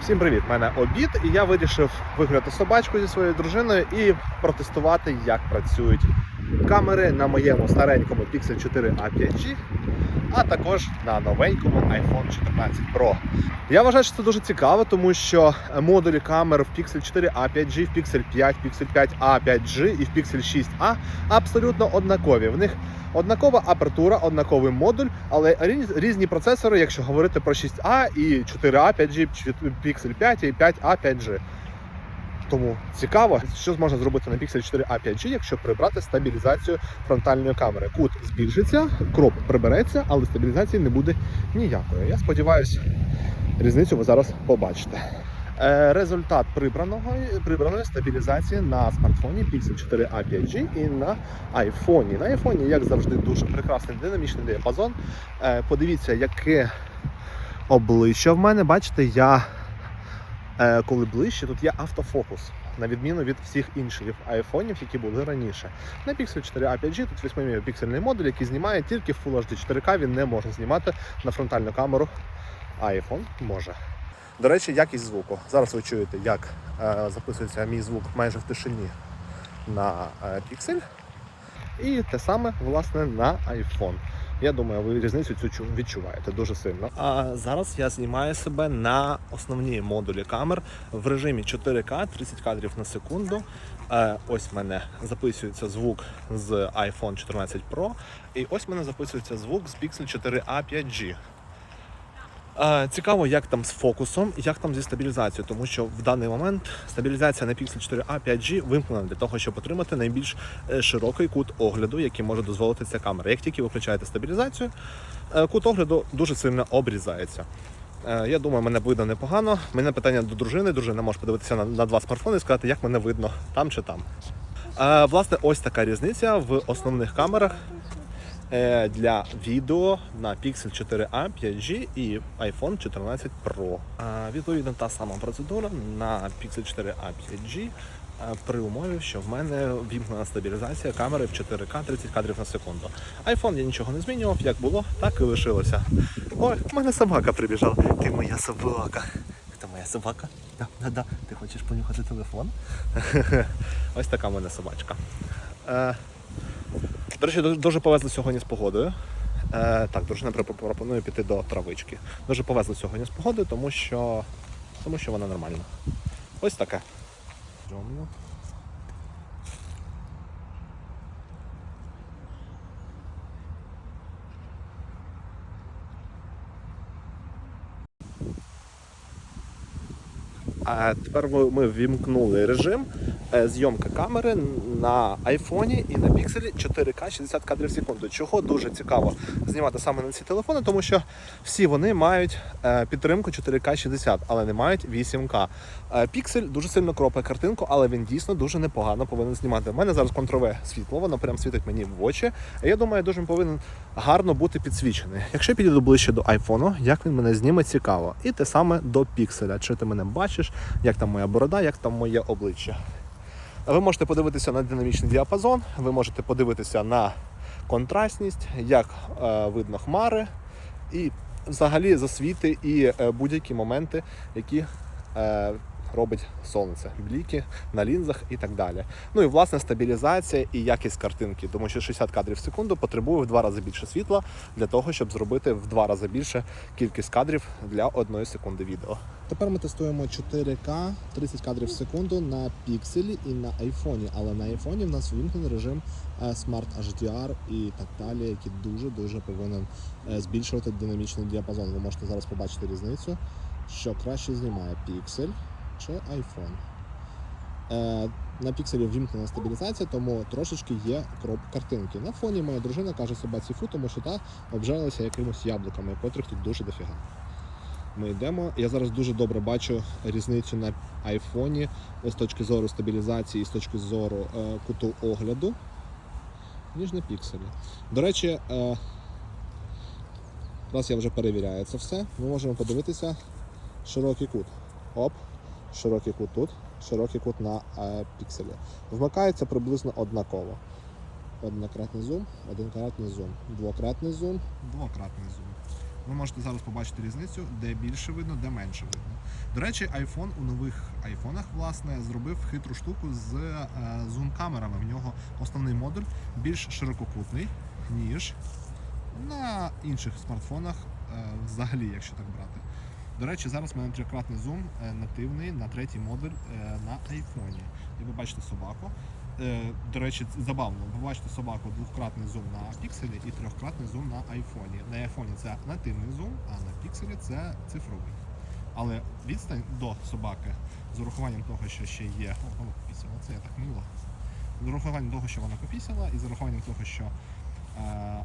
Всім привіт! Мене обід, і я вирішив виграти собачку зі своєю дружиною і протестувати, як працюють камери на моєму старенькому Pixel 4 a 5G, а також на новенькому iPhone 14 Pro. Я вважаю, що це дуже цікаво, тому що модулі камер в Pixel 4 a 5G, в Pixel 5, Pixel 5 a 5G і в Pixel 6a абсолютно однакові. В них Однакова апертура, однаковий модуль, але різ- різні процесори, якщо говорити про 6А і 4А 5G, Pixel 5 і 5А 5G. Тому цікаво, що можна зробити на Pixel 4A 5G, якщо прибрати стабілізацію фронтальної камери. Кут збільшиться, кроп прибереться, але стабілізації не буде ніякої. Я сподіваюся, різницю ви зараз побачите. Е, Результат прибраного прибраної стабілізації на смартфоні Pixel 4a 5G і на айфоні. На айфоні, як завжди, дуже прекрасний динамічний діапазон. Е, Подивіться, яке обличчя в мене. Бачите, я коли ближче, тут є автофокус. На відміну від всіх інших айфонів, які були раніше. На Pixel 4a 5G тут 8 піксельний модуль, який знімає тільки Full HD 4K, він не може знімати на фронтальну камеру. IPhone може. До речі, якість звуку. Зараз ви чуєте, як е, записується мій звук майже в тишині на е, Pixel. І те саме, власне, на iPhone. Я думаю, ви різницю цю чу- відчуваєте дуже сильно. А зараз я знімаю себе на основній модулі камер в режимі 4К 30 кадрів на секунду. Е, ось мене записується звук з iPhone 14 Pro, і ось мене записується звук з Pixel 4a 5G. Цікаво, як там з фокусом, як там зі стабілізацією, тому що в даний момент стабілізація на Pixel 4a 5G вимкнена для того, щоб отримати найбільш е, широкий кут огляду, який може дозволити ця камера. Як тільки ви включаєте стабілізацію, е, кут огляду дуже сильно обрізається. Е, Я думаю, мене видно непогано. Мене питання до дружини. Дружина може подивитися на, на два смартфони і сказати, як мене видно там чи там. Власне, ось така різниця в основних камерах для відео на Pixel 4a 5G і iPhone 14 Pro. Відповідно, та сама процедура на Pixel 4a 5G е, при умові, що в мене вімкнена стабілізація камери в 4К 30 кадрів на секунду. iPhone я нічого не змінював, як було, так і лишилося. Ой, в мене собака прибіжала. Ти моя собака. Це моя собака. Да, да, да. Ти хочеш понюхати телефон? Ось така в мене собачка. До речі, дуже- повезли сьогодні з погодою. Е, так, дружина пропо- пропонує піти до травички. Дуже повезли сьогодні з погодою, тому що, тому що вона нормальна. Ось таке. Тепер ми, ввімкнули режим е, зйомка камери на айфоні і на пікселі 4К 60 кадрів в секунду. Чого дуже цікаво знімати саме на ці телефони, тому що всі вони мають е, підтримку 4К 60, але не мають 8К. Е, Піксель дуже сильно кропає картинку, але він дійсно дуже непогано повинен знімати. У мене зараз контрове світло, воно прям світить мені в очі. Я думаю, дуже повинен гарно бути підсвічений. Якщо я підійду ближче до айфону, як він мене зніме, цікаво. І те саме до пікселя. Чи ти мене бачиш, як там моя борода, як там моє обличчя. Ви можете подивитися на динамічний діапазон, ви можете подивитися на контрастність, як е, видно хмари, і взагалі засвіти і е, будь-які моменти, які е, робить сонце, бліки на лінзах і так далі. Ну і власне стабілізація і якість картинки, тому що 60 кадрів в секунду потребує в два рази більше світла для того, щоб зробити в два рази більше кількість кадрів для одної секунди відео. Тепер ми тестуємо 4К 30 кадрів в секунду на пікселі і на айфоні. Але на айфоні в нас вимкнений режим е, Smart HDR і так далі, який дуже-дуже повинен е, збільшувати динамічний діапазон. Ви можете зараз побачити різницю, що краще знімає піксель чи айфон. Е, На пікселі ввімкнена стабілізація, тому трошечки є кроп картинки. На фоні моя дружина каже собаці фу, тому що та обжалилася якимось яблуками, котрих тут дуже дофіга. Ми йдемо. Я зараз дуже добре бачу різницю на айфоні з точки зору стабілізації, з точки зору е, куту огляду, ніж на пікселі. До речі, е, раз я вже перевіряю це все, ми можемо подивитися широкий кут. Оп, широкий кут тут, широкий кут на е, пікселі. Вмикається приблизно однаково. Однократний зум, однократний зум, двократний зум, двократний зум. Ви можете зараз побачити різницю, де більше видно, де менше видно. До речі, iPhone у нових айфонах власне зробив хитру штуку з е, зум-камерами. В нього основний модуль більш ширококутний, ніж на інших смартфонах, е, взагалі, якщо так брати. До речі, зараз в мене трикратний зум е, нативний на третій модуль е, на айфоні. І ви бачите собаку. Е, До речі, забавно. Ви бачите собаку двократний зум на пікселі і трьохкратний зум на айфоні. На айфоні це нативний зум, а на пікселі це цифровий. Але відстань до собаки з урахуванням того, що ще є. О, вона попісила, це я так мило. З урахуванням того, що вона попісила, і з урахуванням того, що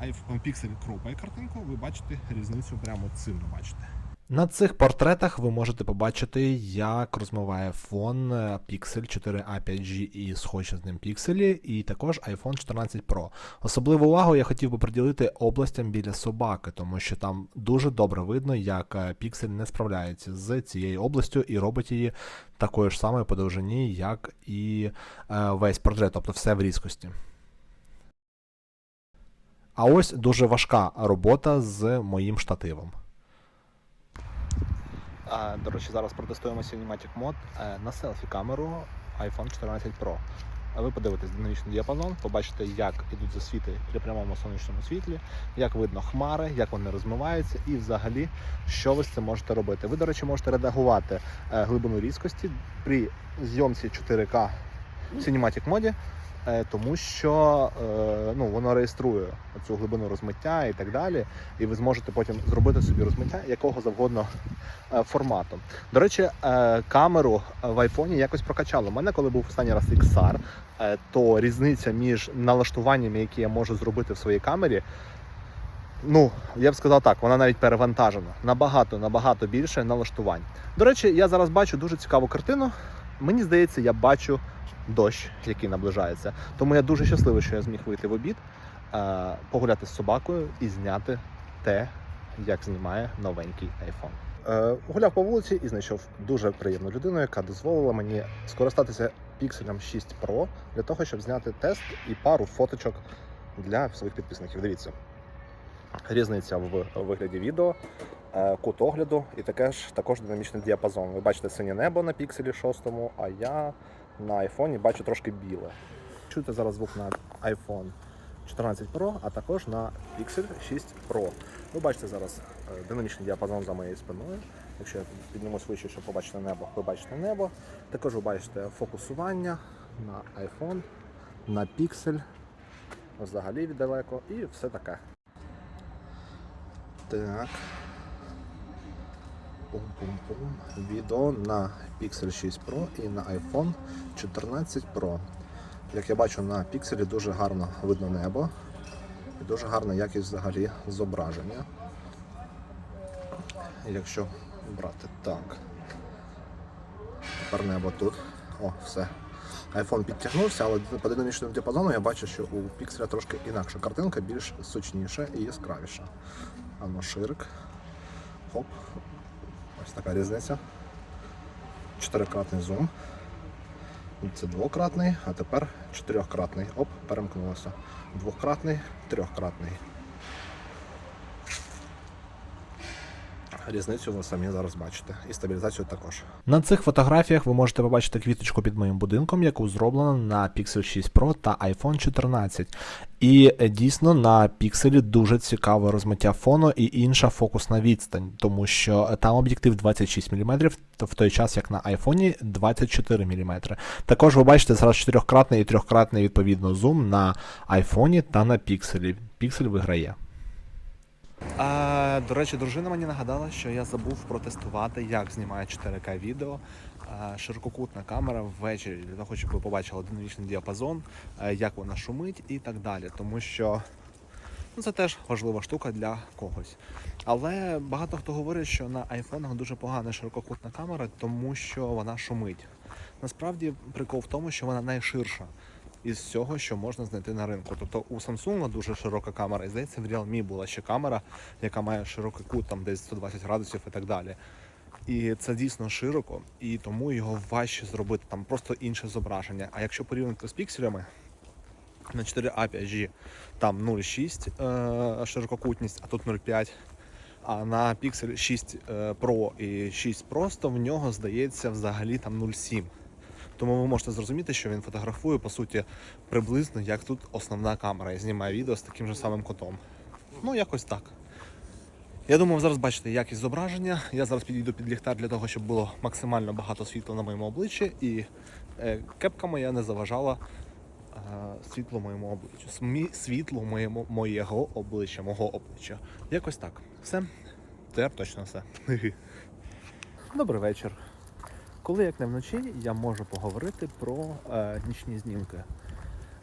iPhone Pixel кропає картинку, ви бачите різницю прямо цим бачите. На цих портретах ви можете побачити, як розмиває фон е, Pixel 4 a 5G і схожі з ним пікселі, і також iPhone 14 Pro. Особливу увагу я хотів би приділити областям біля собаки, тому що там дуже добре видно, як піксель не справляється з цією областю і робить її такою ж самою по довжині, як і е, весь портрет, тобто все в різкості. А ось дуже важка робота з моїм штативом. До речі, зараз протестуємо Cinematic Mod е, на селфі-камеру iPhone 14 Pro. Ви подивитесь динамічний діапазон, побачите, як ідуть засвіти при прямому сонячному світлі, як видно хмари, як вони розмиваються, і взагалі, що ви з цим можете робити. Ви, до речі, можете редагувати е, глибину різкості при зйомці 4К в Cinematic моді, тому що е, ну, воно реєструє цю глибину розмиття і так далі. І ви зможете потім зробити собі розмиття якого завгодно е, формату. До речі, е, камеру в айфоні якось прокачало. У мене, коли був останній раз XR, е, то різниця між налаштуваннями, які я можу зробити в своїй камері. Ну, я б сказав так, вона навіть перевантажена. Набагато, набагато більше налаштувань. До речі, я зараз бачу дуже цікаву картину. Мені здається, я бачу дощ, який наближається. Тому я дуже щасливий, що я зміг вийти в обід, погуляти з собакою і зняти те, як знімає новенький iPhone. Е, гуляв по вулиці і знайшов дуже приємну людину, яка дозволила мені скористатися Pixel 6 Pro для того, щоб зняти тест і пару фоточок для своїх підписників. Дивіться. Різниця в вигляді відео, кут огляду і таке ж також динамічний діапазон. Ви бачите синє небо на пікселі 6, а я на айфоні бачу трошки біле. Чуєте зараз звук на iPhone 14 Pro, а також на Pixel 6 Pro. Ви бачите зараз е, динамічний діапазон за моєю спиною. Якщо я піднімусь вище, щоб побачити небо, ви бачите небо. Також ви бачите фокусування на iPhone, на Pixel, взагалі віддалеко і все таке. Так. Пум-пум-пум. Відео на Pixel 6 Pro і на iPhone 14 Pro. Як я бачу, на пікселі дуже гарно видно небо і дуже гарна якість взагалі зображення. Якщо брати так. Тепер небо тут. О, все. iPhone підтягнувся, але по динамічному діапазону я бачу, що у пікселя трошки інакша картинка, більш сочніша і яскравіша. Ано ширик. Хоп. Ось така різниця. Чотирикратний зум. Це двократний, а тепер чотирьохкратний. Оп, перемкнулося. Двократний, трьохкратний. Різницю ви самі зараз бачите. І стабілізацію також. На цих фотографіях ви можете побачити квіточку під моїм будинком, яку зроблено на Pixel 6 Pro та iPhone 14. І е, дійсно на пікселі дуже цікаве розмиття фону і інша фокусна відстань, тому що там об'єктив 26 мм, в той час як на айфоні 24 мм. Також ви бачите зараз чотирьохкратний і трьохкратний відповідно зум на айфоні та на пікселі. Піксель виграє. А, до речі, дружина мені нагадала, що я забув протестувати, як знімає 4К відео. Ширококутна камера ввечері для того, щоб ви побачили динамічний діапазон, е, як вона шумить і так далі. Тому що ну, це теж важлива штука для когось. Але багато хто говорить, що на айфонах дуже погана ширококутна камера, тому що вона шумить. Насправді прикол в тому, що вона найширша із всього, що можна знайти на ринку. Тобто у Samsung дуже широка камера, і здається, в Realme була ще камера, яка має широкий кут, там десь 120 градусів і так далі. І це дійсно широко, і тому його важче зробити, там просто інше зображення. А якщо порівняти з пікселями на 4A 5G, там 0,6 е, ширококутність, а тут 0,5. А на Pixel 6 е, Pro і 6 Pro в нього здається взагалі там 0,7. Тому ви можете зрозуміти, що він фотографує по суті приблизно як тут основна камера і знімає відео з таким же самим котом. Ну, якось так. Я думаю, ви зараз бачите якість зображення. Я зараз підійду під ліхтар для того, щоб було максимально багато світла на моєму обличчі, і е, кепка моя не заважала е, світлу моєму обличчю. Світлу моєму, моєго обличчя, мого обличчя. Якось так. Все. Тепер точно все. Добрий вечір. Коли як не вночі, я можу поговорити про е, нічні знімки.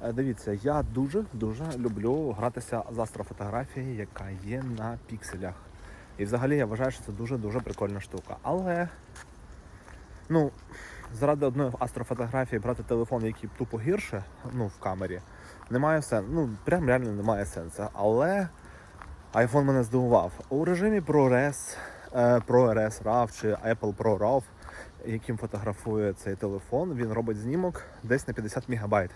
Е, Дивіться, я дуже дуже люблю гратися з астрофотографією, яка є на пікселях. І взагалі я вважаю, що це дуже дуже прикольна штука. Але ну, заради одної астрофотографії брати телефон, який тупо гірше, ну, в камері, немає сенсу. Ну, прям реально немає сенсу. Але iPhone мене здивував. У режимі ProRes, е, ProRes RAW чи Apple Pro RAW, яким фотографує цей телефон, він робить знімок десь на 50 мегабайт.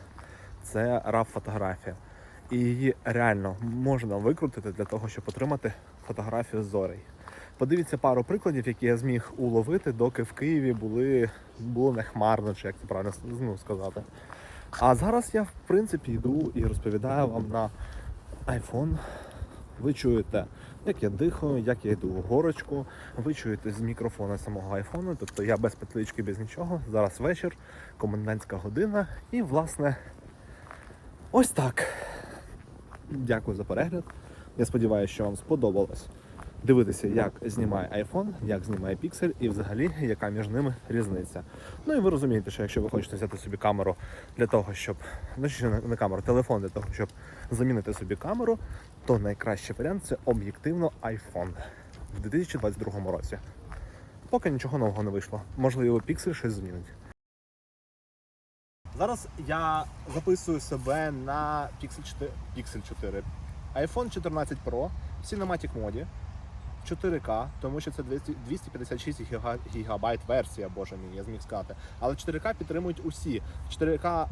Це RAW фотографія. І її реально можна викрутити для того, щоб отримати фотографію з зорей. Подивіться пару прикладів, які я зміг уловити, доки в Києві були, було не хмарно, чи як це правильно ну, сказати. А зараз я, в принципі, йду і розповідаю вам на iPhone. Ви чуєте, як я дихаю, як я йду в горочку. Ви чуєте з мікрофона самого айфону, тобто я без петлички, без нічого. Зараз вечір, комендантська година, і власне ось так. Дякую за перегляд. Я сподіваюся, що вам сподобалось дивитися, як знімає iPhone, як знімає Pixel і взагалі яка між ними різниця. Ну і ви розумієте, що якщо ви хочете взяти собі камеру для того, щоб ну ще не камеру, телефон для того, щоб замінити собі камеру, то найкращий варіант це об'єктивно iPhone в 2022 році. Поки нічого нового не вийшло. Можливо, Pixel щось змінить. Зараз я записую себе на Pixel 4, Pixel 4 iPhone 14 Pro в Cinematic моді. 4К, тому що це 256 гіга- гігабайт версія, боже мій, я зміг сказати. Але 4К підтримують усі. 4К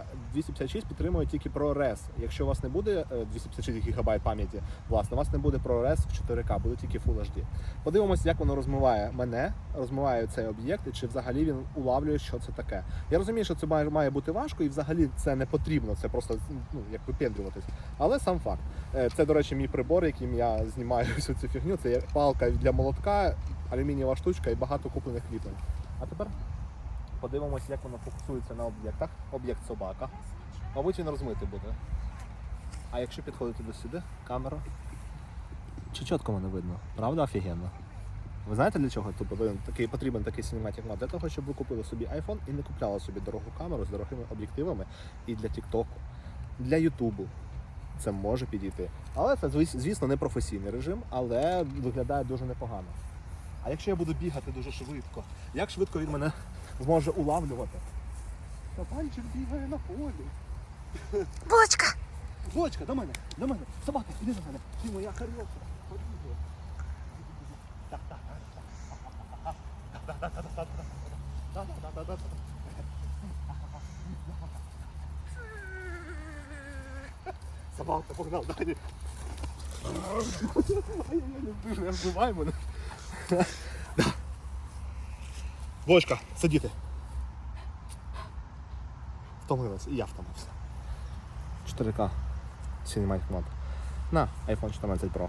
е, 256 підтримує тільки ProRes. Якщо у вас не буде е, 256 гігабайт пам'яті, власне, у вас не буде ProRes в 4К, буде тільки Full HD. Подивимось, як воно розмиває мене, розмиває цей об'єкт, і чи взагалі він улавлює, що це таке. Я розумію, що це має, має бути важко, і взагалі це не потрібно, це просто ну, як випендрюватись. Але сам факт. Е, Це, до речі, мій прибор, яким я знімаю всю цю фігню. Це є палка для молотка, алюмінієва штучка і багато куплених кріплень. А тепер подивимось, як воно фокусується на об'єктах. Об'єкт собака. Мабуть, він розмитий буде. А якщо підходити до сюди, камера. Чи чітко мене видно? Правда, офігенно. Ви знаєте для чого тут потрібен такий, потрібен такий Mode? Для того, щоб ви купили собі iPhone і не купляли собі дорогу камеру з дорогими об'єктивами і для TikTok, для Ютубу. Це може підійти. Але це, звісно, не професійний режим, але виглядає дуже непогано. А якщо я буду бігати дуже швидко, як швидко він мене зможе улавлювати? Кабанчик бігає на полі. Булочка! Бочка, до мене, до мене. Собака, іди до мене. Ти моя хороша. Побігли. Собака, погнав, далі. Не вбивай мене. Бочка, сидіти. Втомилася, і я втомився. 4К Cinematic команд. на iPhone 14 Pro.